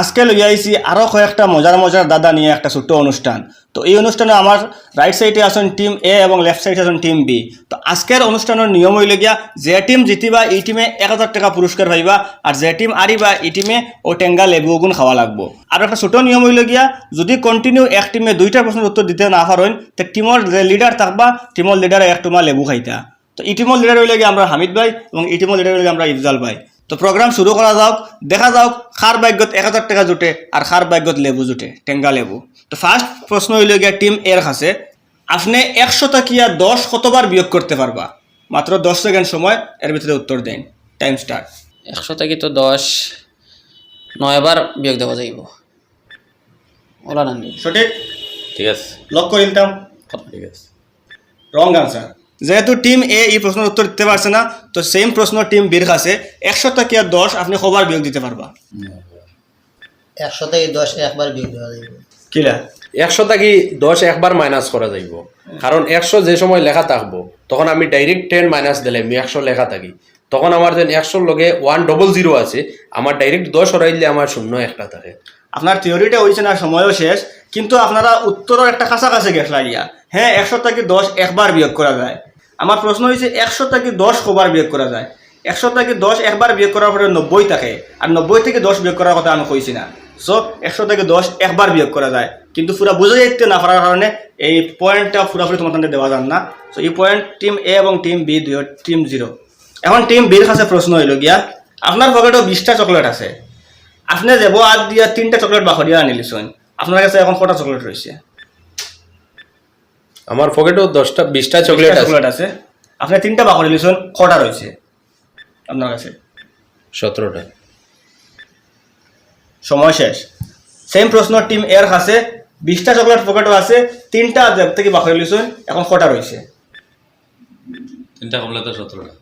আজকে লই আইছি আরও কয়েকটা মজার মজার দাদা নিয়ে একটা ছোট্ট অনুষ্ঠান। তো এই অনুষ্ঠানে আমার রাইট সাইডে আছেন টিম এ এবং লেফট সাইডে আছেন টিম বি তো আজকের অনুষ্ঠানের নিয়ম হইল গিয়া যে টিম জিতিবা, এই টিমে এক হাজার টাকা পুরস্কার পাইবা আর যে টিম আরিবা এই টিমে ও টেঙ্গা লেবু গুণ খাওয়া লাগবো। আর একটা ছোট নিয়ম হইল গিয়া যদি কন্টিনিউ এক টিমে দুইটা প্রশ্নের উত্তর দিতে না পারেন তো টিমর যে লিডার থাকবা টিমর লিডারে এক তোমার লেবু খাইতা। তো এই টিমর লিডার হইলে গিয়ে আমরা হামিদ ভাই এবং এই টিমর লিডার হইলে আমরা ইফজাল ভাই। তো প্রোগ্রাম শুরু করা যাওক দেখা যাওক খার ভাগ্যত এক হাজার টাকা জুটে আর খার ভাগ্যত লেবু জুটে টেঙ্গা লেবু। তো ফার্স্ট প্রশ্ন হইল গিয়া টিম এর কাছে আপনি একশো টাকিয়া দশ কতবার বিয়োগ করতে পারবা মাত্র দশ সেকেন্ড সময় এর ভিতরে উত্তর দেন টাইম স্টার্ট একশো থেকে তো দশ নয়বার বিয়োগ দেওয়া যাইব ওলা নানি সঠিক? ঠিক আছে। লক করে দিতাম ঠিক আছে। রং আনসার যেহেতু টিম এ এই প্রশ্নের উত্তর দিতে পারছে না তো সেম প্রশ্ন টিম বির কাছে। একশো টাকিয়া দশ? আপনি কবার বিয়োগ দিতে পারবা। একশো থেকে দশ? একবার বিয়োগ দেওয়া যাবে কিলা একশো থাকি দশ? একবার মাইনাস করা যাইব। কারণ একশো যে সময় লেখা থাকব তখন আমি ডাইরেক্ট টেন মাইনাস দিলে আমি একশো লেখা থাকি। তখন আমার যেন একশোর লগে ওয়ান ডবল জিরো আছে আমার ডাইরেক্ট দশ হরাই দিলে আমার শূন্য একটা থাকে। আপনার থিওরিটা হয়েছে না সময়ও শেষ। কিন্তু আপনারা উত্তরের একটা কাছাকাছি গেছলা গিয়া হ্যাঁ একশো থেকে দশ? একবার বিয়োগ করা যায়। আমার প্রশ্ন হয়েছে একশো থেকে দশ কবার বিয়োগ করা যায়? একশো থেকে দশ একবার বিয়োগ করার পরে নব্বই থাকে? আর নব্বই থেকে দশ বিয়োগ করার কথা আমি কইছি না। সো একশো থেকে দশ একবার বিয়োগ করা যায়? কিন্তু পুরা বুঝে যাইতে না পারার কারণে এই পয়েন্টটা পুরোপুরি তোমাদের দেওয়া যান না। সো এই পয়েন্ট টিম এ এবং টিম বি দুই টিম জিরো এখন টিম বির কাছে প্রশ্ন হইল গিয়া, আপনার পকেটও বিশটা চকলেট আছে। আপনি যাব আদ দিয়া তিনটা চকলেট বাখরিয়া আনিলিছুন আপনার কাছে এখন কটা চকলেট রয়েছে আমার পকেটেও দশটা বিশটা চকলেট আছে। চকলেট আছে। আপনি তিনটা বাখরি লিছুন কটা রয়েছে? আপনার কাছে? সতেরোটা। সময় শেষ। সেম প্রশ্ন টিম এর কাছে। বিশটা চকলেট পকেটও আছে তিনটা থেকে বাখরি লিছুন এখন কটা রয়েছে? তিনটা কমলে তো সতেরোটা।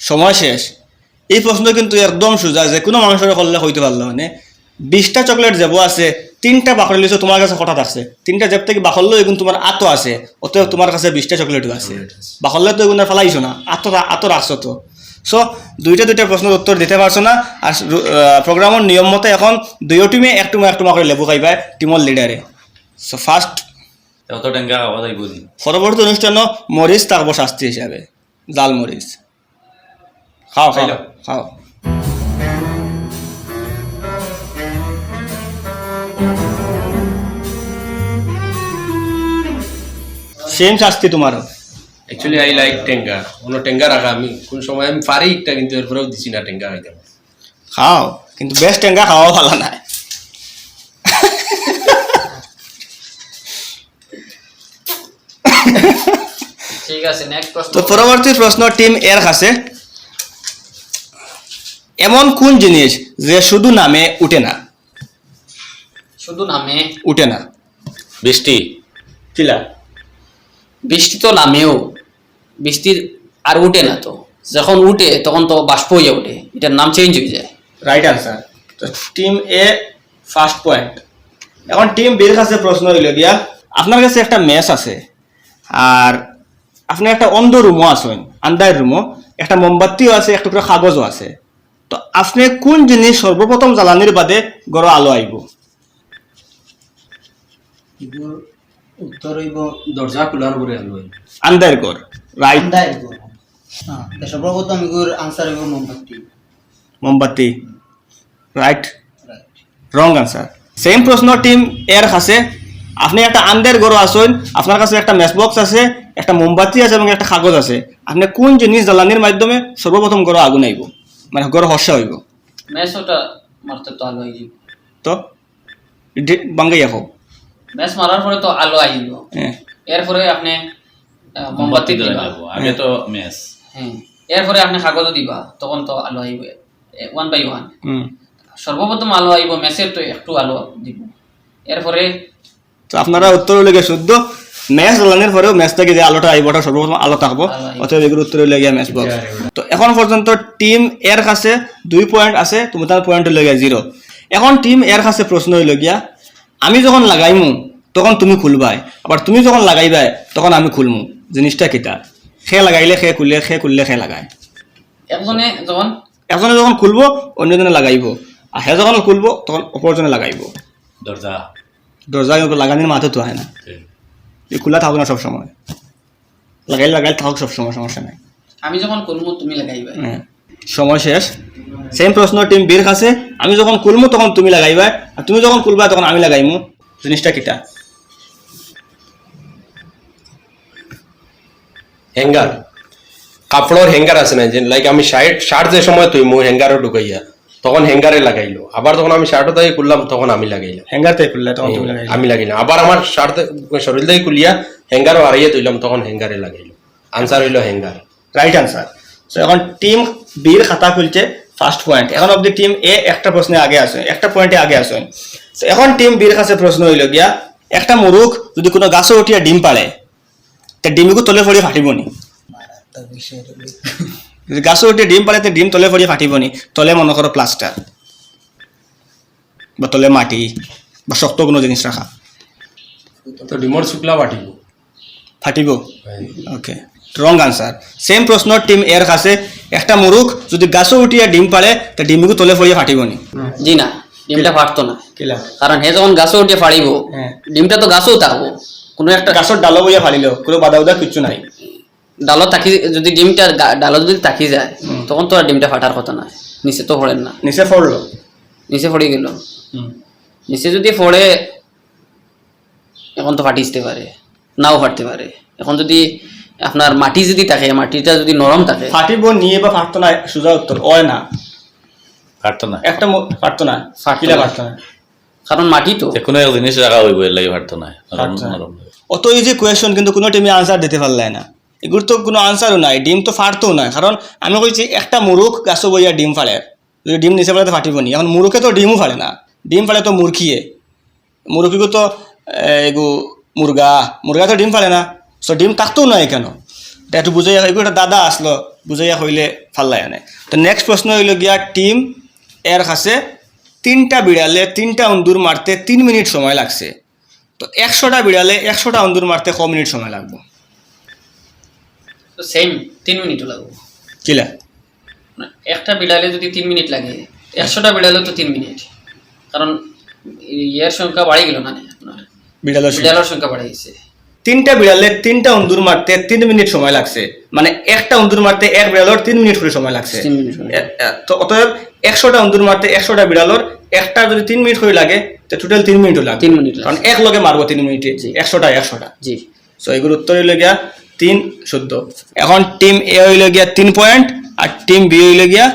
সময় শেষ। এই প্রশ্ন কিন্তু একদম সোজা যে কোনো মানুষের করলে হইতে পারল মানে। বিশটা চকলেট যাব আছে তিনটা বাকর লিছো তোমার কাছে কটা আছে। তিনটা জেব থেকে বাকরলেও এগুন তোমার আতো আছে অতএব তোমার কাছে বিশটা চকলেটও আছে। বাকরলে তো আর ফেলাইছো না। আতো আতো রাখছো তো। সো দুইটা দুইটা প্রশ্নের উত্তর দিতে পারছ না। আর প্রোগ্রামের নিয়ম মতে এখন দুইও টিমে এক টুমা এক টুমা করে লেবু খাইবা টিমর লিডারে সো ফার্স্ট অত পরবর্তী অনুষ্ঠানও মরিচ থাকব শাস্তি হিসাবে জাল মরিচ খাও খাও। খাও। সেম শাস্তি তোমারও। অ্যাকচুয়ালি আই লাইক টেঙ্গা কোনো টেঙ্গা রাখা আমি। কোন সময় আমি পারি একটা কিন্তু এরপরেও দিছি না টেঙ্গা হইতে খাও কিন্তু বেশ টেঙ্গা খাওয়া ভালো নাই ঠিক আছে নেক্সট প্রশ্ন। তো পরবর্তী প্রশ্ন টিম এর কাছে। এমন কোন জিনিস যে শুধু নামে উঠে না? শুধু নামে উঠে না। বৃষ্টি। কিলা বৃষ্টি তো নামেও। বৃষ্টির আর উঠে না তো। যখন উঠে তখন তো বাষ্প হয়ে ওঠে। এটার নাম চেঞ্জ হয়ে যায়। রাইট আনসার তো টিম এ ফার্স্ট পয়েন্ট এখন টিম বির কাছে প্রশ্ন হইল দিয়া। আপনার কাছে একটা ম্যাচ আছে। আর আপনি একটা অন্ধ রুমও আছেন আন্দার রুমও একটা মোমবাতিও আছে একটা করে কাগজও আছে। তো আপনি কোন জিনিস সর্বপ্রথম জ্বালানির বাদে গড় আলো আইব? উত্তর হইব দরজা খোলার পরে আলো আন্দার গড় রাইট হ্যাঁ। সর্বপ্রথম আনসার হইব মোমবাতি। মোমবাতি রাইট রং আনসার সেম প্রশ্ন টিম এর কাছে। আপনি একটা আন্দের গরু আসুন আপনার কাছে একটা ম্যাচ বক্স আছে একটা মোমবাতি আছে এবং একটা কাগজ আছে। আপনি কোন জিনিস জ্বালানির মাধ্যমে সর্বপ্রথম গরু আগুন আইব? মানে গরু হর্ষা হইব। ম্যাচ মারতে তো আলো আইব। তো? বাঙ্গাইয়া হোক ম্যাচ মারার পরে তো আলো আইব। হ্যাঁ। এরপরে আপনি মোমবাতি দিবা। আগে তো মেস। হ্যাঁ। এরপরে আপনি কাগজও দিবা তখন তো আলো আইব। ওয়ান বাই ওয়ান সর্বপ্রথম আলো আইব ম্যাচের তো একটু আলো দিব। এরপরে তো আপনারা উত্তর লেগে শুদ্ধ। ম্যাচ জ্বালানির পরেও ম্যাচ থেকে যে আলোটা আইব ওটা সর্বপ্রথম আলো থাকব। অতএব এগুলো উত্তর লেগে ম্যাচ বক্স তো এখন পর্যন্ত টিম এর কাছে দুই পয়েন্ট আছে তুমি তার পয়েন্ট লেগে জিরো এখন টিম এর কাছে প্রশ্ন হইল গিয়া আমি যখন লাগাইমু তখন তুমি খুলবাই। আবার তুমি যখন লাগাইবাই তখন আমি খুলমু। জিনিসটা কিতা খে লাগাইলে খে খুললে খে খুললে খে লাগায়। একজনে যখন একজনে যখন খুলবো অন্যজনে লাগাইব। আর হে যখন খুলবো তখন অপরজনে লাগাইব। দরজা। দরজা লাগানির মাথা তো হয় না। এই খোলা থাকো না সবসময়। লাগাইলে লাগাইলে থাকুক সবসময় সমস্যা নাই। আমি যখন করব তুমি লাগাইবা। হ্যাঁ। সময় শেষ। সেম প্রশ্ন টিম বীর কাছে আমি যখন খুলমু তখন তুমি লাগাইবা। আর তুমি যখন খুলবা তখন আমি লাগাইমু। জিনিসটা কিটা? হ্যাঙ্গার কাপড়ের হ্যাঙ্গার আছে না? যে লাইক আমি শার্ট শার্ট যে সময় তুই মো হ্যাঙ্গারও ঢুকাইয়া। তখন হ্যাঙ্গারে লাগাইলো। আবার তখন আমি শার্টও তাই খুললাম তখন আমি লাগাইলাম। হ্যাঙ্গার তাই খুললে তখন তুমি আমি লাগাইলাম। আবার আমার শার্ট শরীর দিয়ে খুলিয়া হ্যাঙ্গারও হারাইয়া তুইলাম তখন হ্যাঙ্গারে লাগাইলো। আনসার হইল হ্যাঙ্গার রাইট আনসার সো এখন টিম বির খাতা খুলছে ফার্স্ট পয়েন্ট এখন অব্দি টিম এ একটা প্রশ্নে আগে আছে একটা পয়েন্টে আগে আছে। তো এখন টিম বির কাছে প্রশ্ন হইল গিয়া একটা মুরুখ যদি কোনো গাছে উঠিয়া ডিম পারে তা ডিমগুলো তলে ফড়ি ফাটিব নি যদি গাছে উঠে ডিম তো ডিম তলে ফড়ি ফাটিব নি তলে মনে করো প্লাস্টার বা তলে মাটি বা শক্ত কোনো জিনিস রাখা তো ডিমর শুক্লা বাটিব ফাটিব? ওকে রং আনসার সেম প্রশ্ন টিম এর কাছে একটা মুরুখ যদি গাছে উঠিয়া ডিম পালে তা ডিমগুলো তলে ফড়িয়ে ফাটিব নি জি না ডিমটা ফাটতো না। কারণ হে যখন গাছে উঠে ফাড়িব হ্যাঁ। ডিমটা তো গাছেও থাকব কোনো একটা গাছৰ ডালো বইয়া ফালিল কোনো বাধা উদা কিচ্ছু নাই। ডালত থাকি যদি ডিমটা ডালত যদি থাকি যায় তখন তো আর ডিমটা ফাটার কথা না নিচে তো ফোড়েন না। নিচে ফরলো নিচে ফড়ে গেল। নিচে যদি ফোড়ে এখন তো ফাটিতে পারে নাও ফাটতে পারে এখন যদি আপনার মাটি যদি থাকে মাটিটা যদি নরম থাকে ফাটিব নিয়ে বা ফাটতো না সোজা উত্তর অয় না। পারতো না একটা ফাটতো না ফাটতো কিলা না। ফাটতো না কারণ মাটি তো কোনো এক জিনিস রাখা হইব এর লাগে ফাটতো না। অত ইজি কোয়েশন কিন্তু কোনো টিমে আনসার দিতে পারলে না। এগুলো তো কোনো আনসারও নাই, ডিম তো ফাটতো নাই কারণ আমি কইছি একটা মুরুখ গাছও বইয়া ডিম ফাড়ে যদি ডিম নিচে ফেলে তো ফাটিব নি, এখন মুরুখে তো ডিমও ফাড়ে না। ডিম ফাড়ে তো মুরগিয়ে মুরগিকে তো এগু মুরগা মুরগা তো ডিম ফাড়ে না। সো ডিম থাকতেও নাই কেন? এটা বুঝাইয়া এগুলো একটা দাদা আসলো বুঝাইয়া হইলে ফাল্লাই আনে তো নেক্সট প্রশ্ন হইল গিয়া, টিম এর কাছে তিনটা বিড়ালে তিনটা অন্দুর মারতে তিন মিনিট সময় লাগছে। তো একশোটা বিড়ালে একশোটা অন্দুর মারতে ক মিনিট সময় লাগবে। সেম তিন মিনিটও লাগবে। কিলা? মানে একটা বিড়ালে যদি তিন মিনিট লাগে একশোটা বিড়ালে তো তিন মিনিট কারণ ইয়ের সংখ্যা বাড়ি গেল না বিড়ালের সংখ্যা। বিড়ালের সংখ্যা বাড়ে গেছে। তিনটা বিড়ালে তিনটা অন্দুর মারতে তিন মিনিট সময় লাগছে। মানে একটা অন্দুর মারতে এক বিড়ালের তিন মিনিট করে সময় লাগছে। তো অতএব একশোটা অন্দুর মারতে একশোটা বিড়ালের একটা যদি তিন মিনিট করে লাগে তো টোটাল তিন মিনিট লাগে তিন মিনিট। কারণ এক লগে মারবো তিন মিনিটে জি। একশোটা একশোটা। জি। সো এগুলো উত্তর হইলে গিয়া তিন চোদ্দ। এখন টিম এ হইলে গিয়া তিন পয়েন্ট আর টিম বি হইলে গিয়া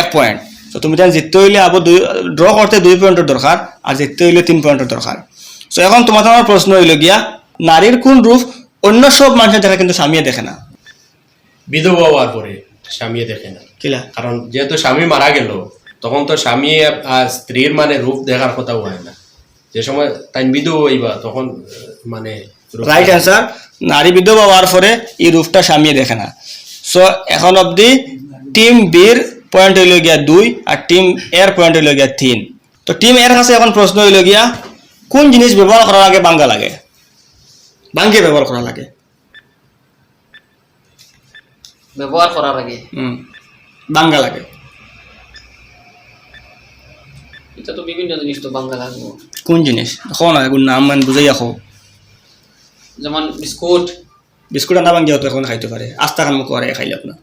এক পয়েন্ট তো তুমি তাই জিততে হইলে আবার দুই ড্র করতে দুই পয়েন্টের দরকার আর জিততে হইলে তিন পয়েন্টের দরকার সো এখন তোমার তোমার প্রশ্ন হইল গিয়া নারীর কোন রূপ অন্য সব মানুষের দেখা কিন্তু স্বামীয়ে দেখে না? বিধবা হওয়ার পরে স্বামী দেখে না। কিলা? কারণ যেহেতু স্বামী মারা গেল তখন তো স্বামী আর স্ত্রীর মানে রূপ দেখার কথাও হয় না। যে সময় তাই বিধবা হইবা তখন মানে রাইট অ্যান্সার নারী বিধবা হওয়ার পরে এই রূপটা স্বামী দেখে না। সো এখন অবধি টিম বির পয়েন্ট হইল গিয়া দুই আর টিম এর পয়েন্ট হইল গিয়া তিন। তো টিম এর কাছে এখন প্রশ্ন হইল গিয়া কোন জিনিস ব্যবহার করার আগে বাঙ্গা লাগে? বাঙ্গে ব্যবহার করা লাগে। ব্যবহার করার আগে? হুম বাঙ্গা লাগে। এটা তো বিভিন্ন জিনিস তো বাংলা লাগবো। কোন জিনিস? দেখো না নাম মান বুঝাই রাখো যেমন বিস্কুট। বিস্কুট আনা বাঙ্গি হতো এখন খাইতে পারে আস্তা খান করে খাইলে আপনার।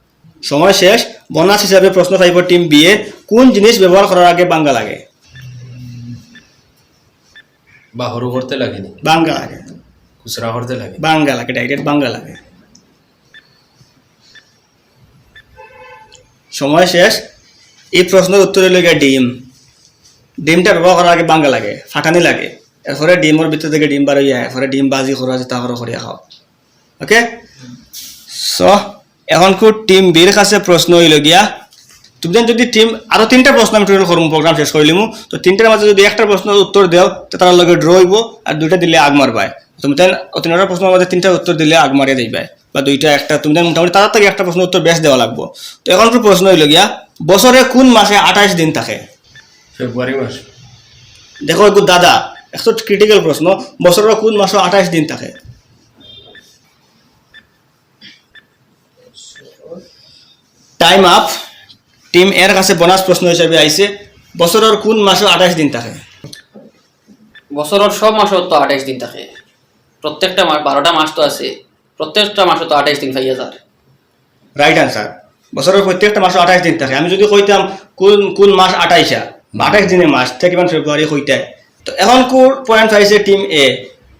সময় শেষ বোনাস হিসাবে প্রশ্ন পাইব টিম বিয়ে কোন জিনিস ব্যবহার করার আগে বাঙ্গা লাগে? বা হরু করতে লাগেনি। বাঙ্গা লাগে। খুচরা করতে লাগে। বাঙ্গা লাগে ডাইরেক্ট বাঙ্গা লাগে। সময় শেষ এই প্রশ্নের উত্তর গিয়ে ডিম। ডিমটা ব্যবহার করার আগে বাঙ্গা লাগে ফাটানি লাগে। এরপরে ডিমের ভিতর থেকে ডিম বার হইয়া এরপরে ডিম বাজি করা যেটা করে করিয়া খাও ওকে সো এখন কু টিম বির কাছে প্রশ্ন হইল গিয়া। তুমি যদি টিম আরও তিনটা প্রশ্ন আমি টোটাল করব প্রোগ্রাম শেষ করে লিমু। তো তিনটার মাঝে যদি একটা প্রশ্নের উত্তর দেও তো তার লগে ড্র হইব আর দুইটা দিলে আগ মারবাই তুমি তাই তিনটা প্রশ্নের মধ্যে তিনটা উত্তর দিলে আগ মারিয়ে দিবে বা দুইটা একটা তুমি তাই মোটামুটি তার থেকে একটা প্রশ্ন উত্তর বেশ দেওয়া লাগবো। তো এখন তো প্রশ্ন হইল গিয়া বছরে কোন মাসে আঠাশ দিন থাকে? ফেব্রুয়ারি মাস দেখো এগুলো দাদা। একটু ক্রিটিক্যাল প্রশ্ন। বছরের কোন মাসে আঠাশ দিন থাকে? টাইম আপ টিম এর কাছে বোনাস প্রশ্ন হিসাবে আইছে বছরের কোন মাসে আঠাশ দিন থাকে? বছরের সব মাসত তো আঠাইশ দিন থাকে। প্রত্যেকটা মাস বারোটা মাস তো আছে। প্রত্যেকটা মাসে তো আঠাইশ দিন পাই হাজার রাইট আনসার বছরের প্রত্যেকটা মাসে আঠাশ দিন থাকে। আমি যদি কইতাম কোন কোন মাস আঠাইশা আঠাইশ দিনের মাস থেকে ফেব্রুয়ারি কইতাই তো এখন কোর পয়েন্ট পাইছে টিম এ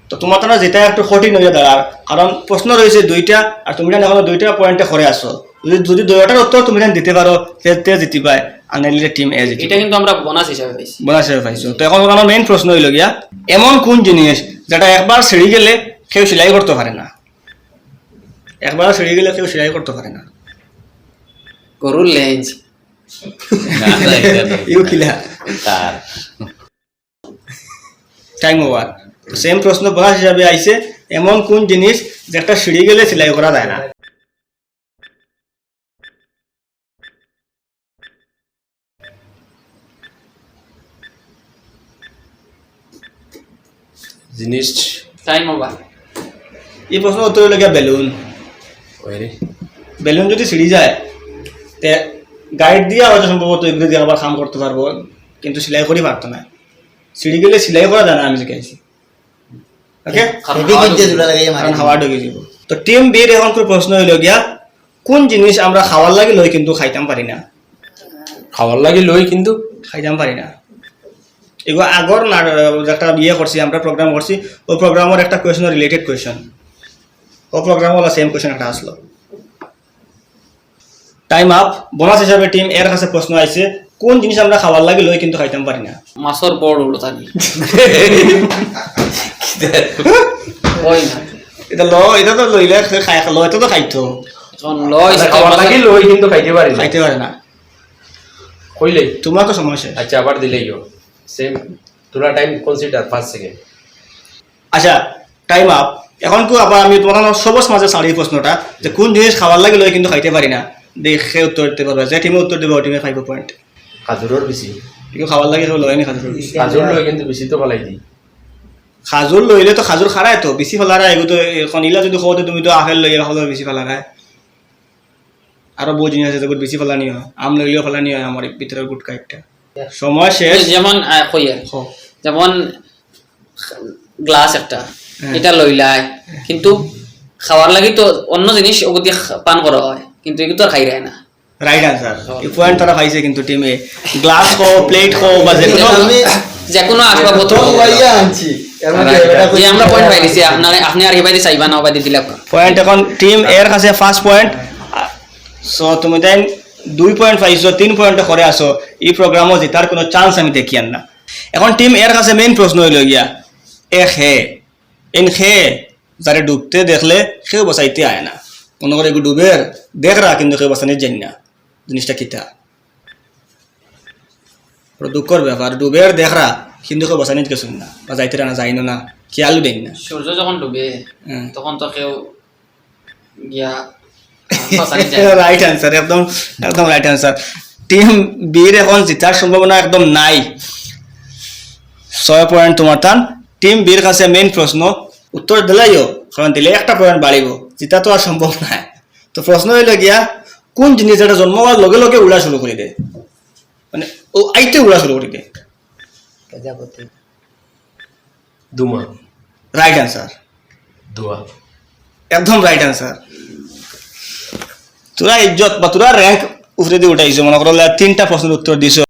তো তোমার তো না যেটা একটু কঠিন হয়ে দাঁড়ার কারণ প্রশ্ন রয়েছে দুইটা আর তুমি এখন দুইটা পয়েন্টে করে আসো যদি যদি দুইটার উত্তর তুমি দিতে পারো তে জিতি পায়। আর টিম এ জিতি এটা কিন্তু আমরা বোনাস হিসাবে পাইছি। বোনাস হিসেবে পাইছো। তো এখন আমার মেইন প্রশ্ন হইল গিয়া এমন কোন জিনিস যেটা একবার ছিঁড়ি গেলে কেউ সেলাই করতে পারে না? একবার ছিঁড়ি গেলে কেউ সেলাই করতে পারে না? গরুর লেঞ্জ ইউ খিলা। তার টাইম ওভার সেম প্রশ্ন বোনাস হিসাবে আইছে এমন কোন জিনিস যেটা সিঁড়ি গেলে সেলাই করা যায় না? জিনিস টাইম ওভার এই প্রশ্ন উত্তর গিয়া বেলুন। বেলুন যদি সিঁড়ি যায় তে গাইড দিয়ে হয়তো সম্ভবত এগুলো দিয়ে আবার কাম করতে পারব কিন্তু সেলাই করি পারতো না। সিঁড়ি গেলে সেলাই করা যায় না আমি শিখাইছি ওকে কারণ হাওয়া ঢুকে যাব। তো টিম বির এখন করে প্রশ্ন হইল গিয়া কোন জিনিস আমরা খাওয়ার লাগে লই কিন্তু খাইতাম পারি না? খাবার লাগি লই কিন্তু খাইতাম পারি না। এগুলো আগর একটা বিয়ে করছি আমরা প্রোগ্রাম করছি ওই প্রোগ্রামের একটা কোয়েশন রিলেটেড কোয়েশন ও প্রোগ্রাম ওলা সেম কোয়েশন একটা আসলো। টাইম আপ বোনাস হিসাবে টিম এর কাছে প্রশ্ন আইছে কোন জিনিস আমরা খাবার লাগে লই কিন্তু খাইতাম পারি না। মাছর বড় উলো তানি ওই না। এটা ল এটা তো লইলে খাই ল এটা তো খাইতো। লয় খাবার লাগি লই কিন্তু খাইতে পারি না। খাইতে পারে না। কইলে? তোমার তো সমস্যা আচ্ছা আবার দিলেই সেম তোরা টাইম কনসিডার পাঁচ সেকেন্ড আচ্ছা টাইম আপ এখন কো আবার আমি তোমার সবস মাঝে সারি প্রশ্নটা যে কোন জিনিস খাবার লাগে লই কিন্তু খাইতে পারি না। দেখে উত্তর দিতে পারবে। যে টিমে উত্তর দেবে টিমে ফাইভ পয়েন্ট খাজুরের বেশি কিন্তু খাবার লাগে লয় নি খাজুর খাজুর লই কিন্তু বেশি তো দি খাজুর লইলে তো খাজুর খারায় তো বেশি ফেলারা এগুলো তো এখন ইলা যদি কওতে তুমি তো আপেল লইয়া খাওয়া বেশি ফেলারায় আরও বহু জিনিস আছে যেগুলো বেশি ফেলানি হয়। আম লইলেও ফেলানি হয় আমার ভিতরের গুটকা একটা। সময় শেষ। যেমন আহ, কই যেমন গ্লাস একটা। হ্যাঁ। এটা লইলাই কিন্তু খাওয়ার লাগি তো অন্য জিনিস ওগুলো পান করা হয়। কিন্তু এগুলো তো আর খাই রায় না। রাইট আনসার এই পয়েন্ট তারা পাইছে কিন্তু টিমে গ্লাস খো প্লেট খো বা যে কোনো আমি যে কোনো আসবাবপত্র তো ভাইয়া আনছি। যে আমরা পয়েন্ট পাই দিছি আপনার আপনি আর এবার চাইবা না ওবাদি দিলে পয়েন্ট এখন টিম এর কাছে ফার্স্ট পয়েন্ট সো তুমি তাই দুই পয়েন্ট পাইছো তিন পয়েন্ট করে আসো এই প্রোগ্রামও জেতার কোনো চান্স আমি দেখি আর না। এখন টিম এর কাছে মেইন প্রশ্ন হইল গিয়া এ খে এন খে যারে ডুবতে দেখলে সেও বসাইতে আয় না। মনে করে ডুবের দেখরা কিন্তু কেউ বসানি জানি না। জিনিসটা কিতা দুঃখর ব্যাপার ডুবের দেখরা কিন্তু কেউ বসানি কিছু না বা যাইতে না যাই না খেয়ালও দেন না? সূর্য যখন ডুবে তখন তো কেউ গিয়া রাইট অ্যান্সার একদম একদম রাইট অ্যান্সার টিম বির এখন জিতার সম্ভাবনা একদম নাই। ছয় পয়েন্ট তোমার টান। টিম বির কাছে মেইন প্রশ্ন উত্তর দিলাইও কারণ দিলে একটা পয়েন্ট বাড়িব। জিতা তো আর সম্ভব নাই। তো প্রশ্ন হইল গিয়া কোন জিনিস যেটা জন্ম হওয়ার লগে লগে উড়া শুরু করে দেয়। মানে ও আইতে উড়া শুরু করে দেয়। প্রজাপতি দুমা। রাইট অ্যান্সার দোয়া একদম রাইট অ্যান্সার তোরা ইজ্জত বা তোরা র্যাঙ্ক উপরে দিয়ে উঠাইছো। মনে করো তিনটা প্রশ্নের উত্তর দিছো।